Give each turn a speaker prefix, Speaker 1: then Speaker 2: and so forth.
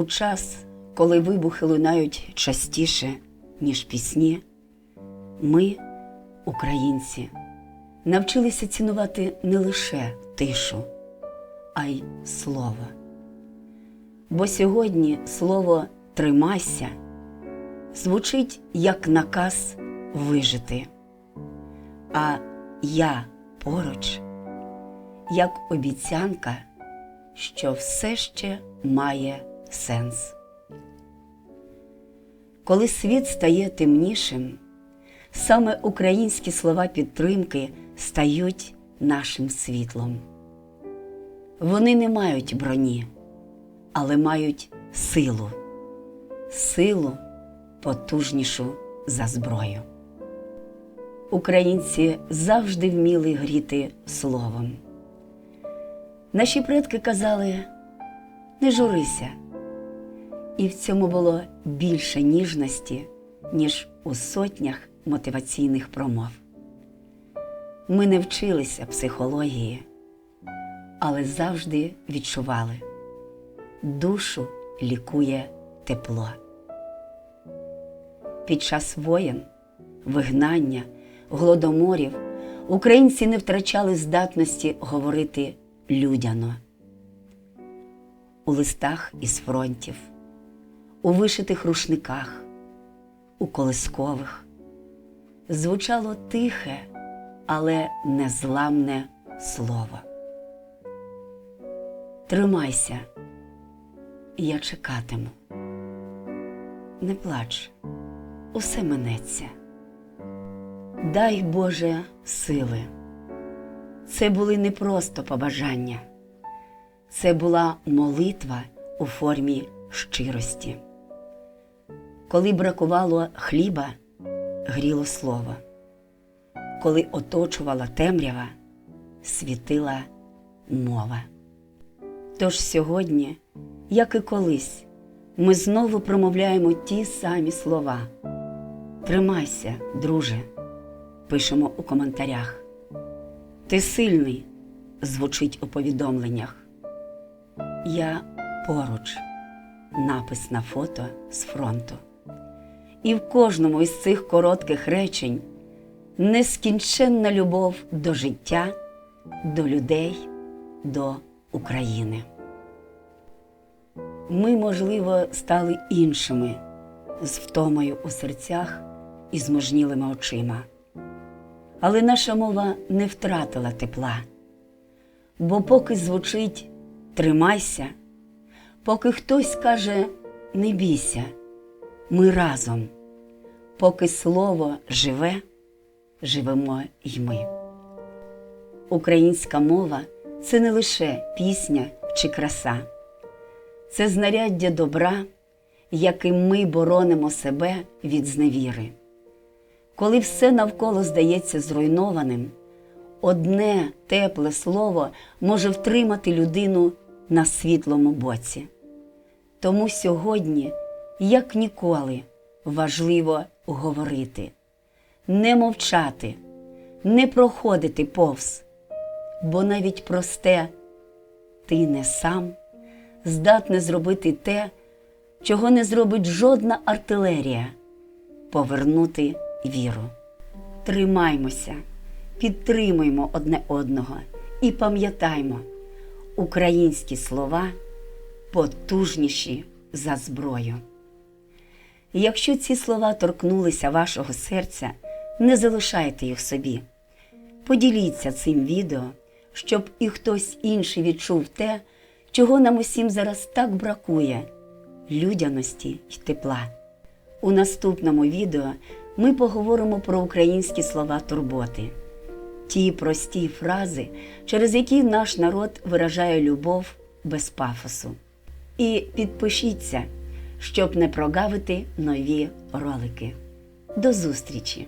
Speaker 1: У час, коли вибухи лунають частіше, ніж пісні, ми, українці, навчилися цінувати не лише тишу, а й слово. Бо сьогодні слово тримайся звучить як наказ вижити, а я поруч як обіцянка, що все ще має сенс. Коли світ стає темнішим, саме українські слова підтримки стають нашим світлом. Вони не мають броні, але мають силу, силу потужнішу за зброю. Українці завжди вміли гріти словом. Наші предки казали не журися, і в цьому було більше ніжності, ніж у сотнях мотиваційних промов. Ми не вчилися психології, але завжди відчували душу лікує тепло. Під час воєн, вигнання, голодоморів українці не втрачали здатності говорити людяно. У листах із фронтів, у вишитих рушниках, у колискових звучало тихе, але незламне слово. Тримайся, я чекатиму. Не плач, усе минеться. Дай Боже сили. Це були не просто побажання, це була молитва у формі щирості. Коли бракувало хліба, гріло слово, коли оточувала темрява, світила мова. Тож сьогодні, як і колись, ми знову промовляємо ті самі слова. Тримайся, друже, пишемо у коментарях. Ти сильний, звучить у повідомленнях. Я поруч, напис на фото з фронту. І в кожному із цих коротких речень нескінченна любов до життя, до людей, до України. Ми, можливо, стали іншими з втомою у серцях і зможнілими очима. Але наша мова не втратила тепла. Бо поки звучить тримайся, поки хтось каже не бійся, ми разом, поки слово живе, живемо й ми. Українська мова це не лише пісня чи краса, це знаряддя добра, яким ми боронимо себе від зневіри. Коли все навколо здається зруйнованим, одне тепле слово може втримати людину на світлому боці. Тому сьогодні, як ніколи, важливо говорити, не мовчати, не проходити повз, бо навіть просте ти не сам здатне зробити те, чого не зробить жодна артилерія повернути віру. Тримаймося, підтримуємо одне одного і пам'ятаймо, українські слова потужніші за зброю. Якщо ці слова торкнулися вашого серця, не залишайте їх собі. Поділіться цим відео, щоб і хтось інший відчув те, чого нам усім зараз так бракує людяності й тепла. У наступному відео ми поговоримо про українські слова турботи, ті прості фрази, через які наш народ виражає любов без пафосу. І підпишіться, щоб не прогавити нові ролики. До зустрічі!